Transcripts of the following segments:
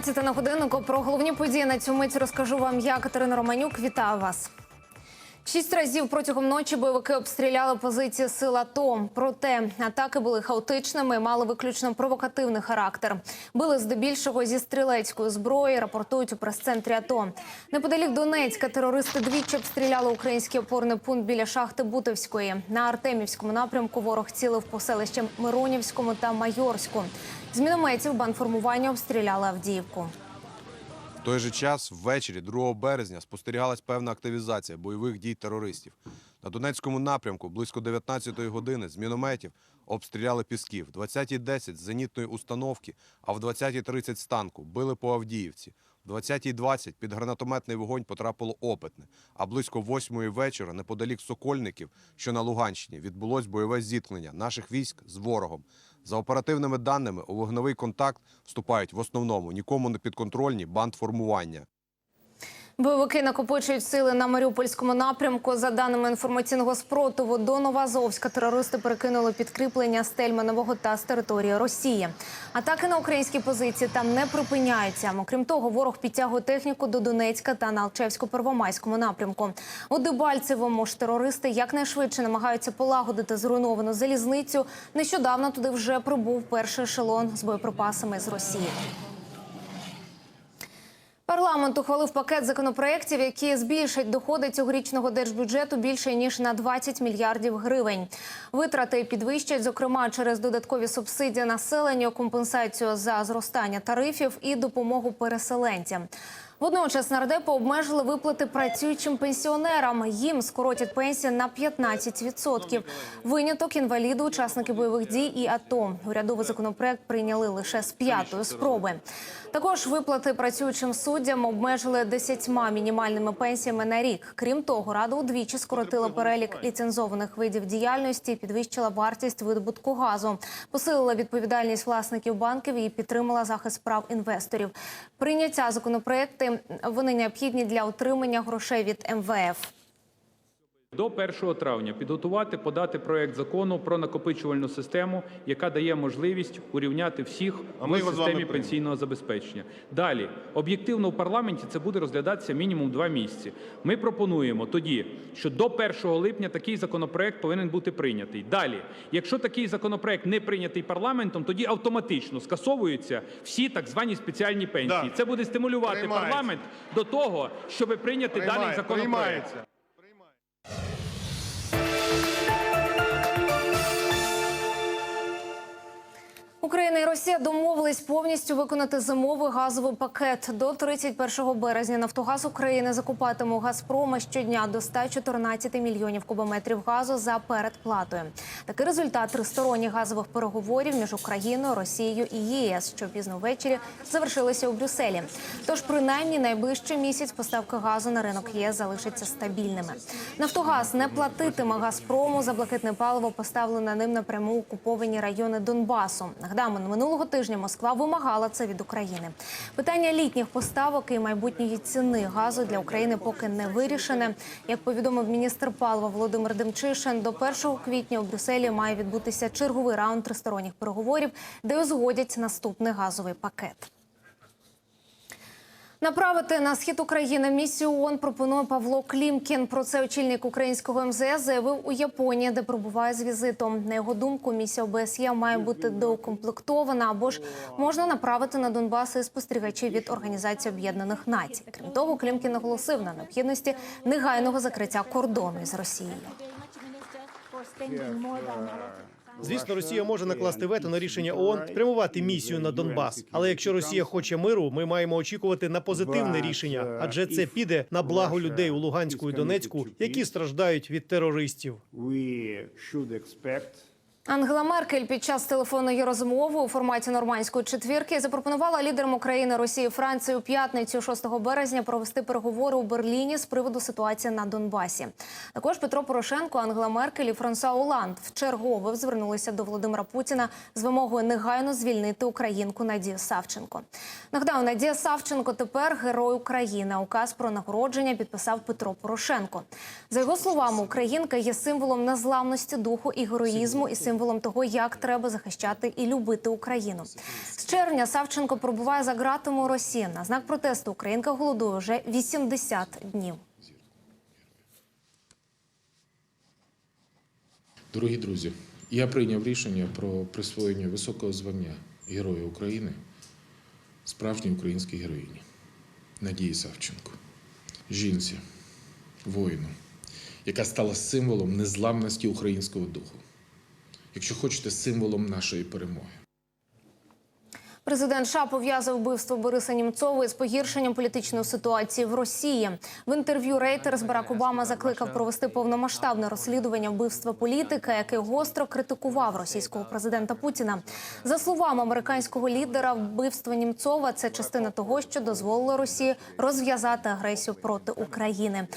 12 на годиннику. Про головні події на цю мить розкажу вам я, Катерина Романюк. Вітаю вас. Шість разів протягом ночі бойовики обстріляли позиції сил АТО. Проте атаки були хаотичними, і мали виключно провокативний характер. Били здебільшого зі стрілецької зброї. Рапортують у прес-центрі АТО. Неподалік Донецька терористи двічі обстріляли український опорний пункт біля шахти Бутовської. На Артемівському напрямку ворог цілив по селищам Миронівському та Майорську. З мінометів банформування обстріляли Авдіївку. В той же час ввечері 2 березня спостерігалась певна активізація бойових дій терористів. На Донецькому напрямку близько 19-ї години з мінометів обстріляли Пісків, 20.10 з зенітної установки, а в 20.30 з танку били по Авдіївці. В 20.20 під гранатометний вогонь потрапило Опитне, а близько 8-ї вечора неподалік Сокольників, що на Луганщині, відбулось бойове зіткнення наших військ з ворогом. За оперативними даними, у вогневий контакт вступають в основному нікому не підконтрольні бандформування. Бойовики накопичують сили на Маріупольському напрямку. За даними інформаційного спротиву, до Новоазовська терористи перекинули підкріплення з Тельманового та з території Росії. Атаки на українські позиції там не припиняються. Окрім того, ворог підтягує техніку до Донецька та на Алчевсько-Первомайському напрямку. У Дебальцевому ж терористи якнайшвидше намагаються полагодити зруйновану залізницю. Нещодавно туди вже прибув перший ешелон з боєприпасами з Росії. Парламент ухвалив пакет законопроєктів, які збільшать доходи цьогорічного держбюджету більше ніж на 20 мільярдів гривень. Витрати підвищать, зокрема, через додаткові субсидії населенню, компенсацію за зростання тарифів і допомогу переселенцям. Водночас нардепи обмежили виплати працюючим пенсіонерам. Їм скоротять пенсії на 15%. Виняток інваліди, учасники бойових дій і АТО. Урядовий законопроект прийняли лише з п'ятої спроби. Також виплати працюючим суддям обмежили 10 мінімальними пенсіями на рік. Крім того, рада удвічі скоротила перелік ліцензованих видів діяльності, підвищила вартість видобутку газу, посилила відповідальність власників банків і підтримала захист прав інвесторів. Прийняття законопроекти вони необхідні для отримання грошей від МВФ. До 1 травня підготувати, подати проект закону про накопичувальну систему, яка дає можливість урівняти всіх А в системі пенсійного забезпечення. Далі об'єктивно в парламенті це буде розглядатися мінімум два місяці. Ми пропонуємо тоді, що до 1 липня такий законопроект повинен бути прийнятий. Далі, якщо такий законопроект не прийнятий парламентом, тоді автоматично скасовуються всі так звані спеціальні пенсії. Да. Це буде стимулювати Приймається. парламент до того, щоб прийняти даний Приймає- законопроект. приймається. Україна і Росія домовились повністю виконати зимовий газовий пакет. До 31 березня Нафтогаз України закупатиме у Газпрома щодня до 114 мільйонів кубометрів газу за передплатою. Такий результат тристоронніх газових переговорів між Україною, Росією і ЄС, що пізно ввечері завершилися у Брюсселі. Тож, принаймні, найближчий місяць поставки газу на ринок ЄС залишаться стабільними. Нафтогаз не платитиме Газпрому за блакитне паливо, поставлене ним напряму окуповані райони Донбасу. Нагадаємо, минулого тижня Москва вимагала це від України. Питання літніх поставок і майбутньої ціни газу для України поки не вирішене. Як повідомив міністр палива Володимир Демчишин, до 1 квітня у Брюсселі має відбутися черговий раунд тристоронніх переговорів, де узгодять наступний газовий пакет. Направити на схід України місію ООН пропонує Павло Клімкін. Про це очільник українського МЗС заявив у Японії, де пробуває з візитом. На його думку, місія ОБСЄ має бути доукомплектована або ж можна направити на Донбас і спостерігачів від Організації Об'єднаних Націй. Крім того, Клімкін наголосив на необхідності негайного закриття кордону з Росією. Звісно, Росія може накласти вето на рішення ООН спрямувати місію на Донбас. Але якщо Росія хоче миру, ми маємо очікувати на позитивне рішення, адже це піде на благо людей у Луганську і Донецьку, які страждають від терористів. Ангела Меркель під час телефонної розмови у форматі нормандської четвірки запропонувала лідерам України, Росії, Франції у п'ятницю 6 березня провести переговори у Берліні з приводу ситуації на Донбасі. Також Петро Порошенко, Ангела Меркель і Франсуа Оланд вчергове звернулися до Володимира Путіна з вимогою негайно звільнити українку Надію Савченко. Нагадаю, Надія Савченко тепер герой України. Указ про нагородження підписав Петро Порошенко. За його словами, українка є символом незламності духу і героїзму і символом того, як треба захищати і любити Україну. З червня Савченко пробуває за ґратами у Росії. На знак протесту Українка голодує вже 80 днів. Дорогі друзі, я прийняв рішення про присвоєння високого звання Героя України справжній українській героїні Надії Савченко, жінці, воїну, яка стала символом незламності українського духу. Якщо хочете, символом нашої перемоги. Президент США пов'язав вбивство Бориса Німцова із погіршенням політичної ситуації в Росії. В інтерв'ю Рейтерс Барак Обама закликав провести повномасштабне розслідування вбивства політика, який гостро критикував російського президента Путіна. За словами американського лідера, вбивство Німцова це частина того, що дозволило Росії розв'язати агресію проти України.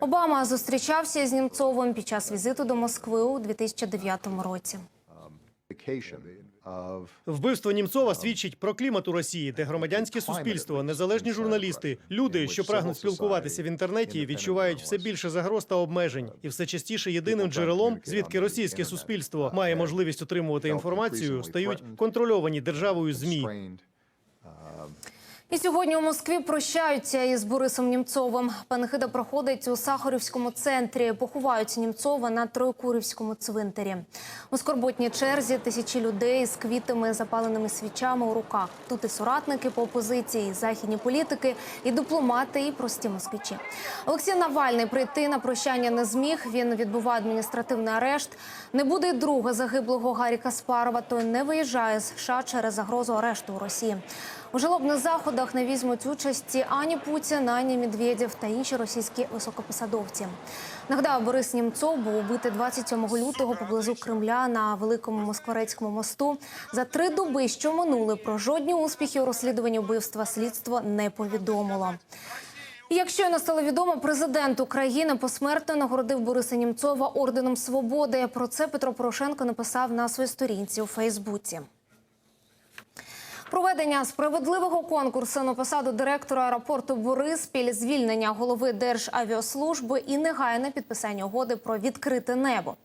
Обама зустрічався з Німцовим під час візиту до Москви у 2009 році. Вбивство Німцова свідчить про клімат у Росії, де громадянське суспільство, незалежні журналісти, люди, що прагнуть спілкуватися в інтернеті, відчувають все більше загроз та обмежень, і все частіше єдиним джерелом, звідки російське суспільство має можливість отримувати інформацію, стають контрольовані державою змі. І сьогодні у Москві прощаються із Борисом Німцовим. Панихида проходить у Сахарівському центрі. Поховають Німцова на Троєкурівському цвинтарі. У скорботній черзі тисячі людей з квітами, запаленими свічами у руках. Тут і соратники по опозиції, і західні політики, і дипломати, і прості москвичі. Олексій Навальний прийти на прощання не зміг. Він відбуває адміністративний арешт. Не буде й друга загиблого Гарі Каспарова. Той не виїжджає з США через загрозу арешту у Росії. У жалобних заходах не візьмуть участі ані Путін, ані Медведєв та інші російські високопосадовці. Нагадаю, Борис Німцов був убитий 27 лютого поблизу Кремля на великому москворецькому мосту. За три доби, що минули, про жодні успіхи у розслідуванні вбивства слідство не повідомило. І Як щойно стало відомо, президент України посмертно нагородив Бориса Німцова орденом свободи. Про це Петро Порошенко написав на своїй сторінці у Фейсбуці. Проведення справедливого конкурсу на посаду директора аеропорту Бориспіль, звільнення голови Державіаслужби і негайне підписання угоди про відкрите небо.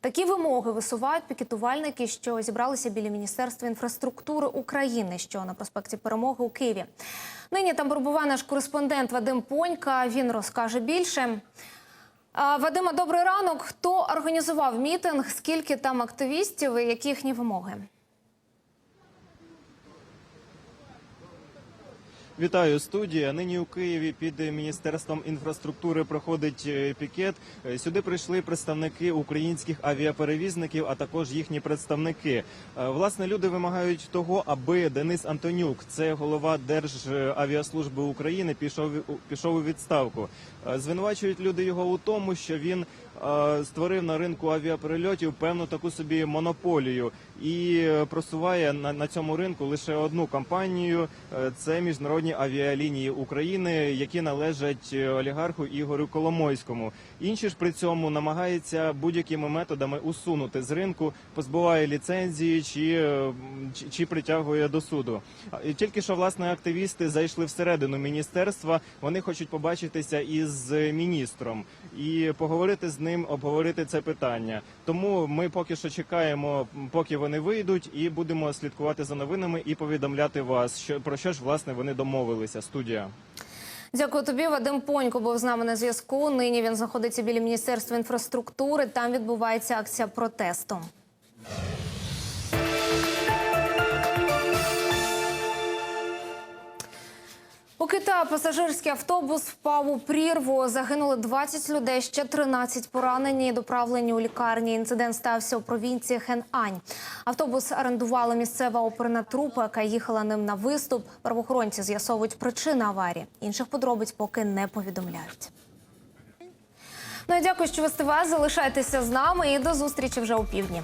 Такі вимоги висувають пікетувальники, що зібралися біля міністерства інфраструктури України, що на проспекті Перемоги у Києві. Нині там перебуває наш кореспондент Вадим Понька. Він розкаже більше. Вадима, добрий ранок. Хто організував мітинг? Скільки там активістів і які їхні вимоги? Вітаю студія. Нині у Києві під міністерством інфраструктури проходить е, пікет. Е, Сюди прийшли представники українських авіаперевізників, а також їхні представники. Е, Власне, люди вимагають того, аби Денис Антонюк, це голова Державіаслужби України, пішов пішов у відставку. Звинувачують люди його у тому, що він створив на ринку авіаперельотів певну таку собі монополію і просуває на, на цьому ринку лише одну компанію. Це міжнародні авіалінії України, які належать е, олігарху Ігорю Коломойському. Інші ж при цьому намагаються будь-якими методами усунути з ринку, позбуває ліцензії чи, е, чи, чи притягує до суду. Тільки що власне активісти зайшли всередину міністерства. Вони хочуть побачитися із міністром і поговорити з ним, обговорити це питання. Тому ми поки що чекаємо, поки вони вийдуть, і будемо слідкувати за новинами і повідомляти вас, що про що ж власне вони домовилися. Студія. Дякую тобі. Вадим Понько був з нами на зв'язку. Нині він знаходиться біля міністерства інфраструктури. Там відбувається акція протесту. У пасажирський автобус впав у прірву. Загинули 20 людей, ще 13 поранені доправлені у лікарні. Інцидент стався у провінції Хенань. Автобус орендувала місцева оперна трупа, яка їхала ним на виступ. Правоохоронці з'ясовують причини аварії. Інших подробиць поки не повідомляють. Ну і дякую, що ви стивали. Залишайтеся з нами і до зустрічі вже у півдні.